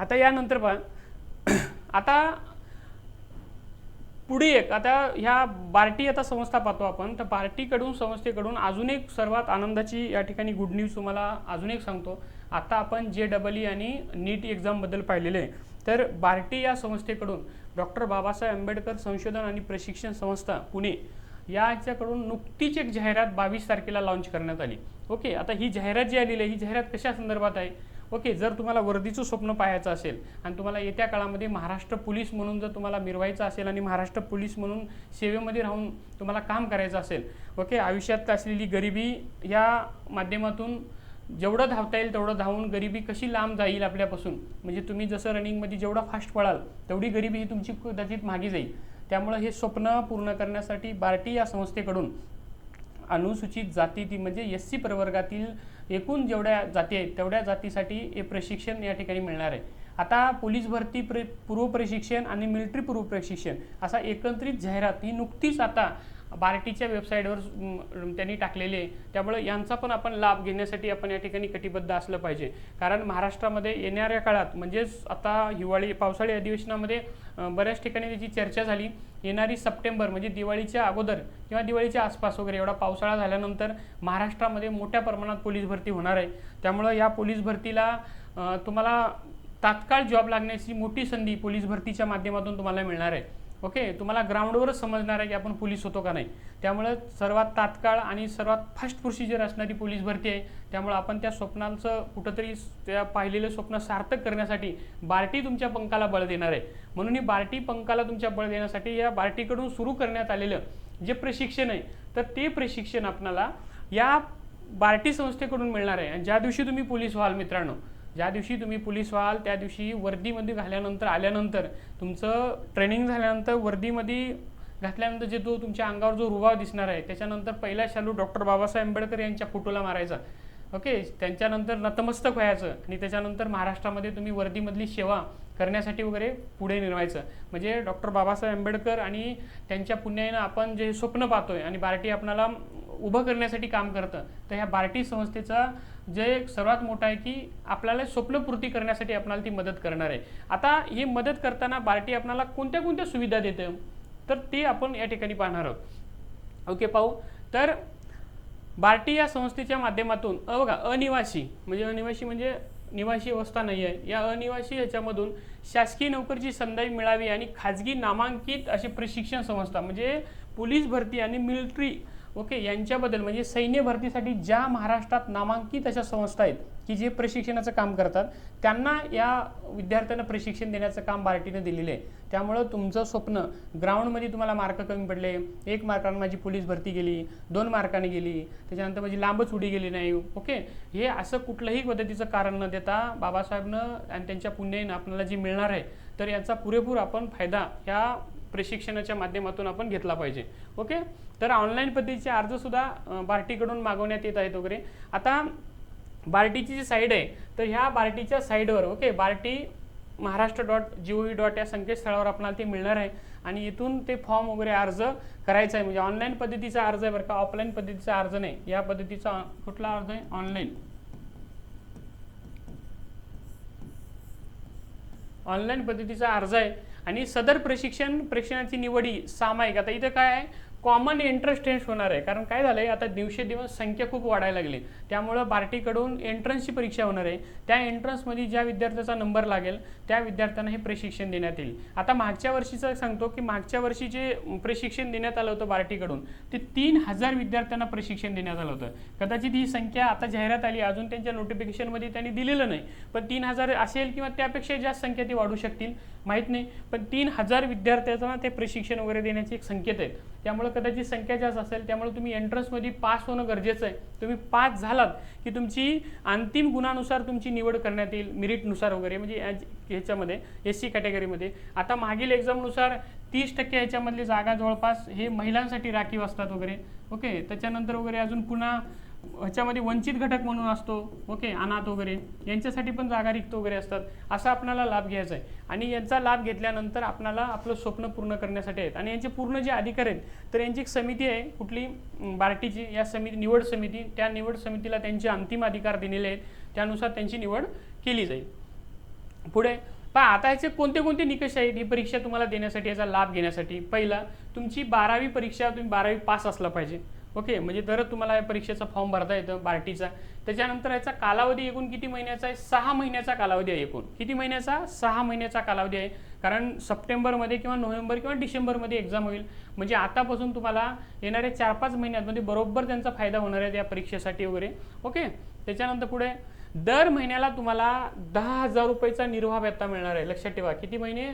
आता यानंतर पहा आता पुढे एक आता ह्या बार्टी आता संस्था पाहतो आपण तर बार्टीकडून संस्थेकडून अजून एक सर्वात आनंदाची या ठिकाणी गुड न्यूज तुम्हाला अजून एक सांगतो. आता आपण जे डबल ई आणि नीट एक्झामबद्दल पाहिलेले. आहे तर बार्टी या संस्थेकडून डॉक्टर बाबासाहेब आंबेडकर संशोधन आणि प्रशिक्षण संस्था पुणे याच्याकडून नुकतीच एक जाहिरात बावीस तारखेला लॉन्च करण्यात आली. ओके आता ही जाहिरात जी आलेली आहे ही जाहिरात कशा संदर्भात आहे? ओके जर तुम्हाला वर्दीचं स्वप्न पाहायचं असेल आणि तुम्हाला येत्या काळामध्ये महाराष्ट्र पोलीस म्हणून जर तुम्हाला मिरवायचं असेल आणि महाराष्ट्र पोलीस म्हणून सेवेमध्ये राहून तुम्हाला काम करायचं असेल ओके आयुष्यात असलेली गरिबी या माध्यमातून जेवढं धावता येईल तेवढं धावून गरिबी कशी लांब जाईल आपल्यापासून? म्हणजे तुम्ही जसं रनिंगमध्ये जेवढा फास्ट पळाल तेवढी गरिबी ही तुमची कदाचित मागे जाईल. त्यामुळं हे स्वप्न पूर्ण करण्यासाठी बार्टी या संस्थेकडून अनुसूचित जाती ती म्हणजे एस सी प्रवर्गातील एकूण जेवढ्या जाती आहेत तेवढ्या जातीसाठी हे प्रशिक्षण या ठिकाणी मिळणार आहे. आता पोलीस भरती प्र पूर्व प्रशिक्षण आणि मिलिटरी पूर्व प्रशिक्षण असा एकत्रित जाहिरात ही नुकतीच आता बार्टीच्या वेबसाईटवर त्यांनी टाकलेले आहे. त्यामुळे यांचा पण आपण लाभ घेण्यासाठी आपण या ठिकाणी कटिबद्ध असलं पाहिजे. कारण महाराष्ट्रामध्ये येणाऱ्या काळात म्हणजेच आता हिवाळी पावसाळी अधिवेशनामध्ये बऱ्याच ठिकाणी त्याची चर्चा झाली. येणारी सप्टेंबर म्हणजे दिवाळीच्या अगोदर किंवा दिवाळीच्या आसपास वगैरे एवढा पावसाळा झाल्यानंतर महाराष्ट्रामध्ये मोठ्या प्रमाणात पोलीस भरती होणार आहे. त्यामुळं या पोलीस भरतीला तुम्हाला तात्काळ जॉब लागण्याची मोठी संधी पोलीस भरतीच्या माध्यमातून तुम्हाला मिळणार आहे. ओके तुम्हाला ग्राउंडवरच समजणार आहे की आपण पोलीस होतो का नाही. त्यामुळं सर्वात तात्काळ आणि सर्वात फास्ट प्रोसिजर असणारी पोलीस भरती आहे. त्यामुळं आपण त्या स्वप्नांचं कुठंतरी त्या पाहिलेलं स्वप्न सार्थक करण्यासाठी बार्टी तुमच्या पंखाला बळ देणार आहे. म्हणून ही बार्टी पंखाला तुमच्या बळ देण्यासाठी या बार्टीकडून सुरू करण्यात आलेलं जे प्रशिक्षण आहे तर ते प्रशिक्षण आपणाला या बार्टी संस्थेकडून मिळणार आहे. आणि ज्या दिवशी तुम्ही पोलीस व्हाल मित्रांनो ज्या दिवशी तुम्ही पोलीस व्हाल त्या दिवशी वर्दीमध्ये घाल्यानंतर आल्यानंतर तुमचं ट्रेनिंग झाल्यानंतर वर्दीमध्ये घातल्यानंतर जे तो तुमच्या अंगावर जो रुबाव दिसणार आहे त्याच्यानंतर पहिला शालू डॉक्टर बाबासाहेब आंबेडकर यांच्या फोटोला मारायचा. ओके त्यांच्यानंतर नतमस्तक व्हायचं आणि त्याच्यानंतर महाराष्ट्रामध्ये तुम्ही वर्दीमधली सेवा करण्यासाठी वगैरे पुढे निर्वायचं. म्हणजे डॉक्टर बाबासाहेब आंबेडकर आणि त्यांच्या पुण्यानं आपण जे स्वप्न पाहतोय आणि बार्टी आपणाला उभं करण्यासाठी काम करतं तर ह्या बार्टी संस्थेचा जे सर्वात मोठं आहे की आपल्याला स्वप्नपूर्ती करण्यासाठी आपल्याला ती मदत करणार आहे. आता ही मदत करताना बार्टी आपणाला कोणत्या कोणत्या सुविधा देते? तर ते आपण या ठिकाणी पाहणार आहोत. ओके पाहू. तर बार्टी या संस्थेच्या माध्यमातून अ बघा अनिवासी म्हणजे अनिवासी म्हणजे निवासी अवस्था नाही आहे. या अनिवासी ह्याच्यामधून शासकीय नोकरीची संधी मिळावी आणि खाजगी नामांकित अशी प्रशिक्षण संस्था म्हणजे पोलीस भरती आणि मिलिटरी ओके यांच्याबद्दल म्हणजे सैन्य भरतीसाठी ज्या महाराष्ट्रात नामांकित अशा संस्था आहेत की जे प्रशिक्षणाचं काम करतात त्यांना या विद्यार्थ्यांना प्रशिक्षण देण्याचं काम बार्टीनं दिलेलं आहे. त्यामुळं तुमचं स्वप्न ग्राउंडमध्ये तुम्हाला मार्क कमी पडले एक मार्कानं माझी पोलीस भरती गेली दोन मार्काने गेली त्याच्यानंतर माझी लांबच उडी गेली नाही ओके? हे असं कुठलंही पद्धतीचं कारण न देता बाबासाहेबनं आणि त्यांच्या पुण्याईनं आपल्याला जे मिळणार आहे तर याचा पुरेपूर आपण फायदा ह्या प्रशिक्षणाच्या माध्यमातून आपण घेतला पाहिजे ओके? तर ऑनलाईन पद्धतीचे अर्जसुद्धा बार्टीकडून मागवण्यात येत आहेत वगैरे. आता बार्टीची जी साईड आहे तर ह्या बार्टीच्या साईडवर okay Barti Maharashtra dot G O V dot या संकेतस्थळावर आपल्याला ते मिळणार आहे. आणि इथून ते फॉर्म वगैरे अर्ज करायचा आहे. म्हणजे ऑनलाईन पद्धतीचा अर्ज आहे बरं का ऑफलाईन पद्धतीचा अर्ज नाही. या पद्धतीचा कुठला अर्ज आहे? ऑनलाईन. ऑनलाईन पद्धतीचा अर्ज आहे. आणि सदर प्रशिक्षण प्रशिक्षणाची निवडी सामायिक. आता इथं काय आहे? कॉमन एंट्रन्स टेस्ट होणार आहे. कारण काय झालं आहे आता दिवसेदिवस संख्या खूप वाढायला लागली. त्यामुळं बार्टीकडून एंट्रन्सची परीक्षा होणार आहे. त्या एंट्रन्समध्ये ज्या विद्यार्थ्याचा नंबर लागेल त्या विद्यार्थ्यांना हे प्रशिक्षण देण्यात येईल. आता मागच्या वर्षीचं सांगतो की मागच्या वर्षी जे प्रशिक्षण देण्यात आलं होतं बार्टीकडून ते तीन हजार विद्यार्थ्यांना प्रशिक्षण देण्यात आलं होतं. कदाचित ही संख्या आता जाहिरात आली अजून त्यांच्या नोटिफिकेशनमध्ये त्यांनी दिलेलं नाही. पण तीन हजार असेल किंवा त्यापेक्षा जास्त संख्या ती वाढू शकतील माहीत नाही. पण तीन हजार विद्यार्थ्यांना ते प्रशिक्षण वगैरे देण्याचे एक संकेत आहेत. त्यामुळे कदाचित संख्या जास्त असेल त्यामुळे तुम्ही एंट्रन्समध्ये पास होणं गरजेचं आहे. तुम्ही पास झालात की तुमची अंतिम गुणानुसार तुमची निवड करण्यात येईल मिरिटनुसार वगैरे. म्हणजे ह्याच्यामध्ये एस सी कॅटेगरीमध्ये आता मागील एक्झामनुसार तीस टक्के ह्याच्यामधली जागा जवळपास हे महिलांसाठी राखीव असतात वगैरे. ओके त्याच्यानंतर वगैरे अजून पुन्हा ह्याच्यामध्ये वंचित घटक म्हणून असतो ओके अनाथ वगैरे यांच्यासाठी पण जागा रिक्त वगैरे असतात असा आपणाला लाभ घ्यायचा आहे. आणि यांचा लाभ घेतल्यानंतर आपणाला आपलं स्वप्न पूर्ण करण्यासाठी आहेत. आणि यांचे पूर्ण जे अधिकार आहेत तर यांची एक समिती आहे कुठली बार्टीची या समिती निवड समिती त्या निवड समितीला त्यांचे अंतिम अधिकार दिलेले आहेत. त्यानुसार त्यांची निवड केली जाईल. पुढे पहा आता ह्याचे कोणते कोणते निकष आहेत ही परीक्षा तुम्हाला देण्यासाठी याचा लाभ घेण्यासाठी? पहिला तुमची बारावी परीक्षा तुम्ही बारावी पास असला पाहिजे. ओके म्हणजे तरच तुम्हाला या परीक्षेचा फॉर्म भरता येतं बार्टीचा. त्याच्यानंतर याचा कालावधी एकूण किती महिन्याचा आहे? सहा महिन्याचा कालावधी आहे एकूण. किती महिन्याचा? सहा महिन्याचा कालावधी आहे. कारण सप्टेंबरमध्ये किंवा नोव्हेंबर किंवा डिसेंबरमध्ये एक्झाम होईल. म्हणजे आतापासून तुम्हाला येणाऱ्या चार पाच महिन्यांमध्ये बरोबर त्यांचा फायदा होणार आहे या परीक्षेसाठी वगैरे. ओके? त्याच्यानंतर पुढे दर महिन्याला तुम्हाला दहा हजार रुपयेचा निर्वाह भत्ता मिळणार आहे. लक्षात ठेवा किती महिने?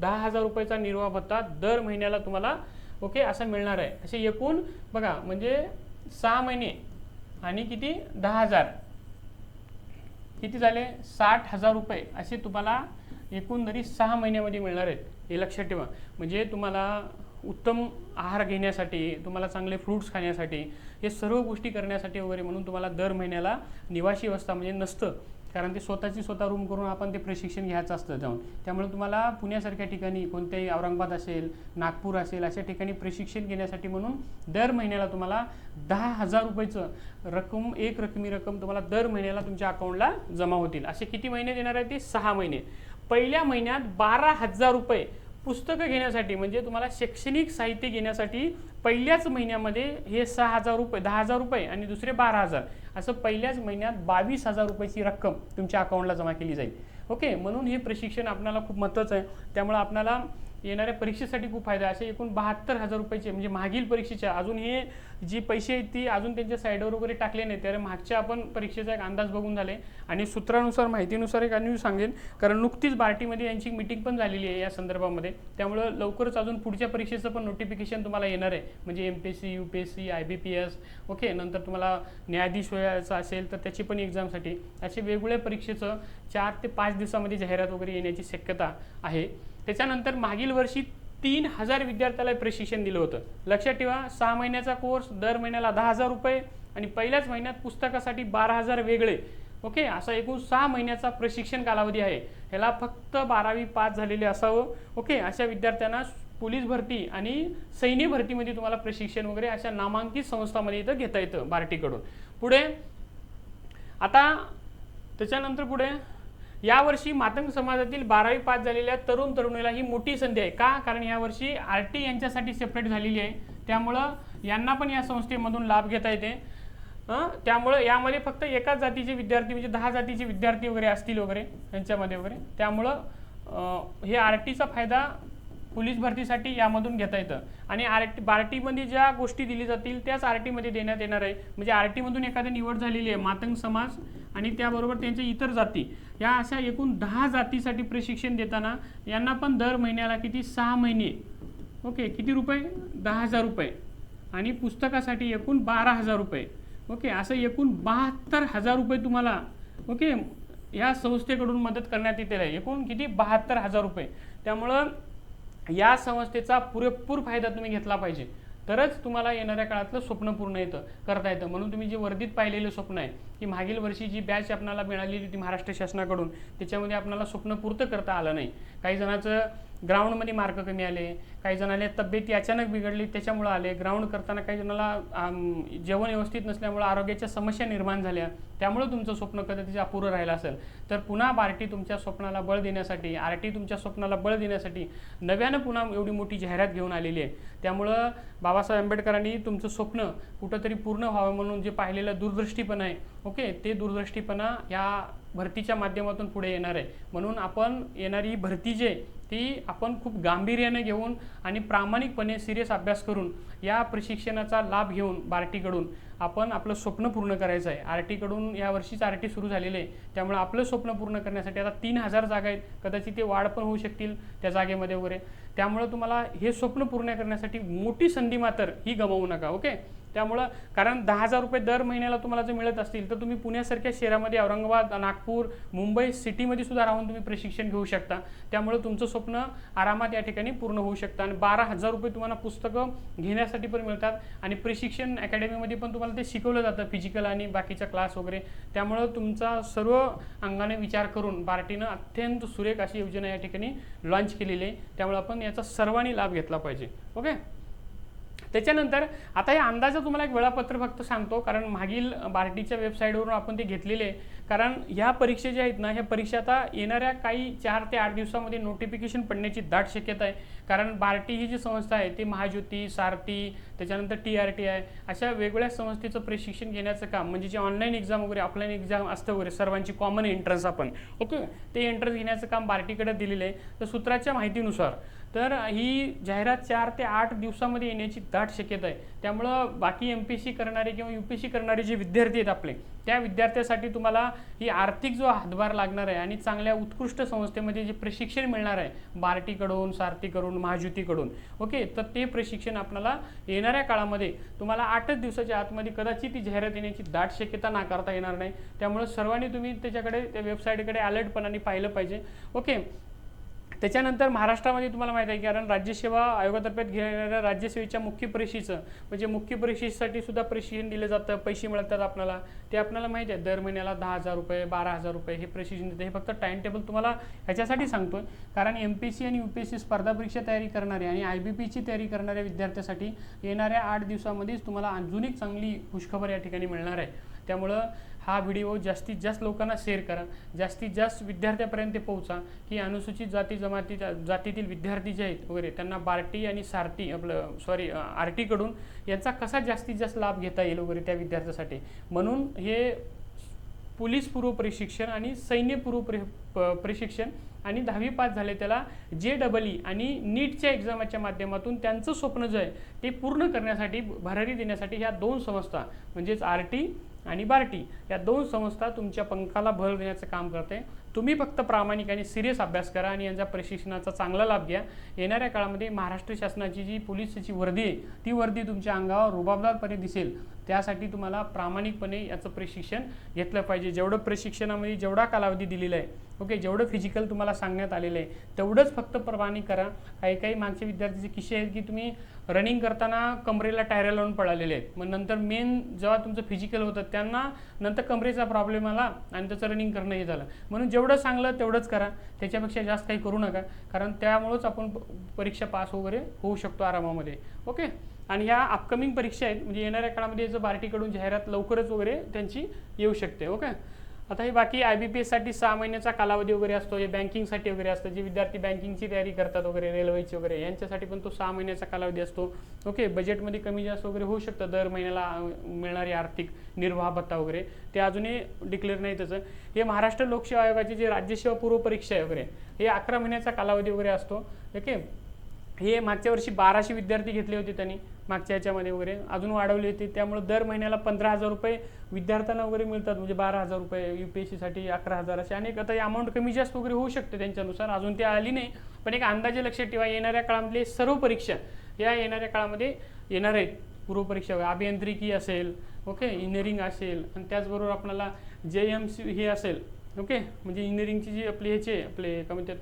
दहा हजार रुपयाचा निर्वाह भत्ता दर महिन्याला तुम्हाला ओके असं मिळणार आहे. असे एकूण बघा म्हणजे सहा महिने आणि किती? दहा हजार. किती झाले? साठ हजार रुपये. असे तुम्हाला एकूणतरी सहा महिन्यामध्ये मिळणार आहेत. हे लक्षात ठेवा. म्हणजे तुम्हाला उत्तम आहार घेण्यासाठी तुम्हाला चांगले फ्रूट्स खाण्यासाठी हे सर्व गोष्टी करण्यासाठी वगैरे म्हणून तुम्हाला दर महिन्याला निवासी व्यवस्था म्हणजे नसतं. कारण ते स्वतःची स्वतः रूम करून आपण ते प्रशिक्षण घ्यायचं असतं जाऊन. त्यामुळे तुम्हाला पुण्यासारख्या ठिकाणी कोणत्याही औरंगाबाद असेल नागपूर असेल अशा ठिकाणी प्रशिक्षण घेण्यासाठी म्हणून दर महिन्याला तुम्हाला दहा हजार रुपयाचं रक्कम एक रकमी रक्कम तुम्हाला दर महिन्याला तुमच्या अकाउंटला जमा होतील. असे किती महिने देणार आहे ते? सहा महिने. पहिल्या महिन्यात बारा हजार रुपये पुस्तकं घेण्यासाठी म्हणजे तुम्हाला शैक्षणिक साहित्य घेण्यासाठी पहिल्याच महिन्यामध्ये हे सहा हजार रुपये दहा हजार रुपये आणि दुसरे बारा हजार असं पहिल्याच महिन्यात बावीस हजार रुपयाची रक्कम तुमच्या अकाउंटला जमा केली जाईल. ओके म्हणून हे प्रशिक्षण आपल्याला खूप महत्त्वाचं आहे. त्यामुळे आपल्याला येणाऱ्या परीक्षेसाठी खूप फायदा असे एकूण बहात्तर हजार रुपयाचे म्हणजे मागील परीक्षेच्या अजून हे जी पैसे आहेत ती अजून त्यांच्या साईडवर वगैरे टाकले नाही तर मागच्या आपण परीक्षेचा एक अंदाज बघून झाले. आणि सूत्रानुसार माहितीनुसार एक आणि सांगेन. कारण नुकतीच बार्टीमध्ये यांची मिटिंग पण झालेली आहे या संदर्भामध्ये. त्यामुळं लवकरच अजून पुढच्या परीक्षेचं पण नोटिफिकेशन तुम्हाला येणार आहे. म्हणजे M P S C U P S C I B P S okay. नंतर तुम्हाला न्यायाधीश व्हायचं असेल तर त्याची पण एक्झामसाठी असे वेगवेगळ्या परीक्षेचं चार ते पाच दिवसामध्ये जाहिरात वगैरे येण्याची शक्यता आहे. त्याच्यानंतर मागील वर्षी तीन हजार विद्यार्थ्याला प्रशिक्षण दिलं होतं. लक्षात ठेवा सहा महिन्याचा कोर्स दर महिन्याला दहा हजार रुपये आणि पहिल्याच महिन्यात पुस्तकासाठी बारा हजार वेगळे. ओके असा एकूण सहा महिन्याचा प्रशिक्षण कालावधी आहे. ह्याला फक्त बारावी पास झालेले असावं. ओके अशा विद्यार्थ्यांना पोलीस भरती आणि सैन्य भरतीमध्ये तुम्हाला प्रशिक्षण वगैरे अशा नामांकित संस्थांमध्ये इथं घेता येतं बार्टीकडून. पुढे आता त्याच्यानंतर पुढे यावर्षी मातंग समाजातील बारावी पास झालेल्या तरुण तरुणीला ही मोठी संधी आहे. का? कारण यावर्षी आर टी यांच्यासाठी सेपरेट झालेली आहे. त्यामुळं यांना पण या संस्थेमधून लाभ घेता येते. त्यामुळं यामध्ये फक्त एकाच जातीचे विद्यार्थी म्हणजे दहा जातीचे विद्यार्थी वगैरे असतील वगैरे यांच्यामध्ये वगैरे. त्यामुळं हे आर टीचा फायदा पोलीस भरतीसाठी यामधून घेता येतं. आणि आर टी आर टीमध्ये ज्या गोष्टी दिली जातील त्याच आर टीमध्ये देण्यात येणार आहे. म्हणजे आर टीमधून एखादी निवड झालेली आहे मातंग समाज आणि त्याबरोबर त्यांच्या इतर जाती. या अशा एकूण दहा जातीसाठी प्रशिक्षण देताना यांना पण दर महिन्याला किती? सहा महिने. ओके किती रुपये? दहा हजार रुपये. आणि पुस्तकासाठी एकूण बारा हजार रुपये. ओके असं एकूण बहात्तर हजार रुपये तुम्हाला ओके या संस्थेकडून मदत करण्यात येते आहे. एकूण किती? बहात्तर हजार रुपये. त्यामुळं या संस्थेचा पुरेपूर फायदा तुम्ही घेतला पाहिजे. तरच तुम्हाला येणाऱ्या काळातलं स्वप्न पूर्ण येतं करता येतं. म्हणून तुम्ही जे वर्धित पाहिलेलं स्वप्न आहे की मागील वर्षी जी बॅच आपल्याला मिळालेली होती महाराष्ट्र शासनाकडून त्याच्यामध्ये आपल्याला स्वप्न पूर्त करता आलं नाही. काही जणांचं ग्राउंडमध्ये मार्क कमी आले काही जणांना तब्येती अचानक बिघडली त्याच्यामुळं आले. ग्राउंड करताना काही जणाला जेवण व्यवस्थित नसल्यामुळं आरोग्याच्या समस्या निर्माण झाल्या. त्यामुळं तुमचं स्वप्न कदाचित अपुरं राहिलं असेल. तर पुन्हा बार्टी तुमच्या स्वप्नाला बळ देण्यासाठी आर टी तुमच्या स्वप्नाला बळ देण्यासाठी नव्यानं पुन्हा एवढी मोठी जाहिरात घेऊन आलेली आहे. त्यामुळं बाबासाहेब आंबेडकरांनी तुमचं स्वप्न कुठंतरी पूर्ण व्हावं म्हणून जे पाहिलेलं दूरदृष्टीपणा आहे ओके? ते दूरदृष्टीपणा या भरतीच्या माध्यमातून पुढे येणार आहे. म्हणून आपण येणारी भरती जे आहे ती आपण खूप गांभीर्याने घेऊन आणि प्रामाणिकपणे सिरियस अभ्यास करून या प्रशिक्षणाचा लाभ घेऊन बार्टीकडून आपण आपलं स्वप्न पूर्ण करायचं आहे. आर टीकडून यावर्षीच आर टी सुरू झालेले आहे. त्यामुळे आपलं स्वप्न पूर्ण करण्यासाठी आता तीन हजार जागा आहेत. कदाचित ते वाढ पण होऊ शकतील त्या जागेमध्ये वगैरे. त्यामुळं तुम्हाला हे स्वप्न पूर्ण करण्यासाठी मोठी संधी मात्र ही गमावू नका ओके? त्यामुळं कारण दहा हजार रुपये दर महिन्याला तुम्हाला जर मिळत असतील तर तुम्ही पुण्यासारख्या शहरामध्ये औरंगाबाद नागपूर मुंबई सिटीमध्ये सुद्धा राहून तुम्ही प्रशिक्षण घेऊ शकता. त्यामुळे तुमचं स्वप्न आरामात या ठिकाणी पूर्ण होऊ शकतं आणि बारा हजार रुपये तुम्हाला पुस्तकं घेण्यासाठी पण मिळतात आणि प्रशिक्षण अकॅडमीमध्ये पण तुम्हाला ते शिकवलं जातं फिजिकल आणि बाकीचा क्लास वगैरे. त्यामुळं तुमचा सर्व अंगाने विचार करून बार्टीनं अत्यंत सुरेख अशी योजना या ठिकाणी लॉन्च केलेली आहे. त्यामुळे आपण याचा सर्वांनी लाभ घेतला पाहिजे. ओके त्याच्यानंतर आता या अंदाजा तुम्हाला एक वेळापत्र फक्त सांगतो कारण मागील बार्टीच्या वेबसाईटवरून आपण ते घेतलेले आहे. कारण ह्या परीक्षा ज्या आहेत ना ह्या परीक्षा आता येणाऱ्या काही चार ते आठ दिवसामध्ये नोटिफिकेशन पडण्याची दाट शक्यता आहे. कारण बार्टी ही जी संस्था आहे ती महाज्योती सारथी त्याच्यानंतर टी आर टी आय अशा वेगवेगळ्या संस्थेचं प्रशिक्षण घेण्याचं काम म्हणजे जे ऑनलाईन एक्झाम वगैरे ऑफलाईन एक्झाम असतं वगैरे सर्वांची कॉमन एंट्रन्स आपण ओके ते एंट्रन्स घेण्याचं काम बार्टीकडे दिलेलं आहे. तर सूत्राच्या माहितीनुसार तर ही जाहिरात चार ते आठ दिवसामध्ये येण्याची दाट शक्यता आहे. त्यामुळं बाकी एम पी सी करणारे किंवा यू पी सी करणारे जे विद्यार्थी आहेत आपले त्या विद्यार्थ्यासाठी तुम्हाला ही आर्थिक जो हातभार लागणार आहे आणि चांगल्या उत्कृष्ट संस्थेमध्ये जे प्रशिक्षण मिळणार आहे बार्टीकडून सारथीकडून महाज्युतीकडून ओके तर ते प्रशिक्षण आपल्याला येणाऱ्या काळामध्ये तुम्हाला आठच दिवसाच्या आतमध्ये कदाचित ती जाहिरात येण्याची दाट शक्यता नाकारता येणार नाही. त्यामुळे सर्वांनी तुम्ही त्याच्याकडे त्या वेबसाईटकडे अलर्टपणाने पाहिलं पाहिजे. ओके त्याच्यानंतर महाराष्ट्रामध्ये तुम्हाला माहिती आहे कारण राज्यसेवा आयोगातर्फे घेणाऱ्या राज्यसेवेच्या मुख्य परीक्षेचं म्हणजे मुख्य परीक्षेसाठी सुद्धा प्रशिक्षण दिलं जातं पैसे मिळतात आपल्याला. ते आपल्याला माहिती आहे दर महिन्याला दहा हजार रुपये बारा हजार रुपये हे प्रशिक्षण देतं. हे फक्त टाइम टेबल तुम्हाला ह्याच्यासाठी सांगतो कारण एम पी सी आणि यू पी एस सी स्पर्धा परीक्षा तयारी करणारे आणि आय बी पीची तयारी करणाऱ्या विद्यार्थ्यासाठी येणाऱ्या आठ दिवसामध्येच तुम्हाला अजून एक चांगली खुशखबर या ठिकाणी मिळणार आहे. त्यामुळं हा व्हिडिओ जास्तीत जास्त लोकांना शेअर करा. जास्तीत जास्त विद्यार्थ्यापर्यंत पोहोचा. की अनुसूचित जाती जमाती जातीतील विद्यार्थी जे आहेत वगैरे त्यांना बार्टी आणि सारटी आपलं सॉरी आर टीकडून याचा कसा जास्तीत जास्त लाभ घेता येईल वगैरे त्या विद्यार्थ्यासाठी? म्हणून हे पोलीस पूर्व प्रशिक्षण आणि सैन्य पूर्व प्र प्रशिक्षण आणि दहावी पास झाले त्याला जे डबल ई आणि नीटच्या एक्झामाच्या माध्यमातून त्यांचं स्वप्न जे आहे ते पूर्ण करण्यासाठी भरारी देण्यासाठी ह्या दोन संस्था म्हणजेच आर टी आणि बार्टी या दोन संस्था तुमच्या पंखाला भर देण्याचं काम करते. तुम्ही फक्त प्रामाणिक आणि सिरियस अभ्यास करा आणि यांचा प्रशिक्षणाचा चांगला लाभ घ्या. येणाऱ्या काळामध्ये महाराष्ट्र शासनाची जी पोलिसची वर्दी आहे ती वर्दी तुमच्या अंगावर रुबाबदारपणे दिसेल. त्यासाठी तुम्हाला प्रामाणिकपणे याचं प्रशिक्षण घेतलं पाहिजे. जेवढं प्रशिक्षणामध्ये जेवढा कालावधी दिलेला आहे ओके जेवढं फिजिकल तुम्हाला सांगण्यात आलेलं आहे तेवढंच फक्त परवानी करा. काही काही माणसे विद्यार्थीचे किस्से आहेत की तुम्ही रनिंग करताना कमरेला टायऱ्या लावून पळालेले आहेत. मग नंतर मेन जेव्हा तुमचं फिजिकल होतं त्यांना नंतर कमरेचा प्रॉब्लेम आला आणि त्याचं रनिंग करणं हे झालं. म्हणून जेवढं चांगलं तेवढंच करा. त्याच्यापेक्षा जास्त काही करू नका. कारण त्यामुळंच आपण परीक्षा पास वगैरे होऊ शकतो आरामामध्ये. ओके? आणि ह्या अपकमिंग परीक्षा आहेत म्हणजे येणाऱ्या काळामध्ये याचं बार्टीकडून जाहिरात लवकरच वगैरे त्यांची येऊ शकते. ओके? आता हे बाकी आय बी पी एससाठी सहा महिन्याचा कालावधी वगैरे असतो हे बँकिंगसाठी वगैरे असतं जे विद्यार्थी बँकिंगची तयारी करतात वगैरे रेल्वेची वगैरे यांच्यासाठी पण तो सहा महिन्याचा कालावधी असतो. ओके बजेटमध्ये कमी जास्त वगैरे होऊ शकतं दर महिन्याला मिळणारी आर्थिक निर्वाह भत्ता वगैरे ते अजूनही डिक्लेअर नाही त्याचं. हे महाराष्ट्र लोकसेवा आयोगाची जी राज्यसेवा पूर्व परीक्षा आहे वगैरे हे अकरा महिन्याचा कालावधी वगैरे असतो. ओके हे मागच्या वर्षी बाराशे विद्यार्थी घेतले होते त्यांनी मागच्या याच्यामध्ये वगैरे. अजून वाढवले होते त्यामुळे दर महिन्याला पंधरा हजार रुपये विद्यार्थ्यांना वगैरे मिळतात म्हणजे बारा हजार रुपये यू पी एस सीसाठी अकरा हजार असे अनेक आता अमाऊंट कमी जास्त वगैरे होऊ शकते त्यांच्यानुसार अजून ते आली नाही. पण एक अंदाजे लक्षात ठेवा येणाऱ्या काळामधले सर्व परीक्षा या येणाऱ्या काळामध्ये येणार आहेत पूर्वपरीक्षा वगैरे. अभियांत्रिकी असेल ओके इंजिनिअरिंग असेल आणि त्याचबरोबर आपल्याला जे एम सी हे असेल ओके म्हणजे इंजिनिअरिंगची जी आपली ह्याचे आपले काय म्हणतात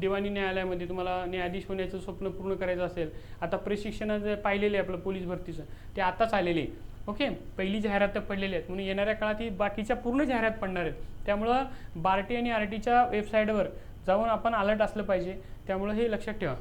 दिवाणी न्यायालयामध्ये तुम्हाला न्यायाधीश होण्याचं स्वप्न पूर्ण करायचं असेल आता प्रशिक्षण जे पाहिलेलं आहे आपलं पोलीस भरतीचं ते आताच आलेले आहे. ओके पहिली जाहिरात तर पडलेली आहेत म्हणून येणाऱ्या काळात ही बाकीच्या पूर्ण जाहिरात पडणार आहेत. त्यामुळं बार्टी आणि आर टीच्या वेबसाईटवर जाऊन आपण अलर्ट असलं पाहिजे त्यामुळं हे लक्षात ठेवा.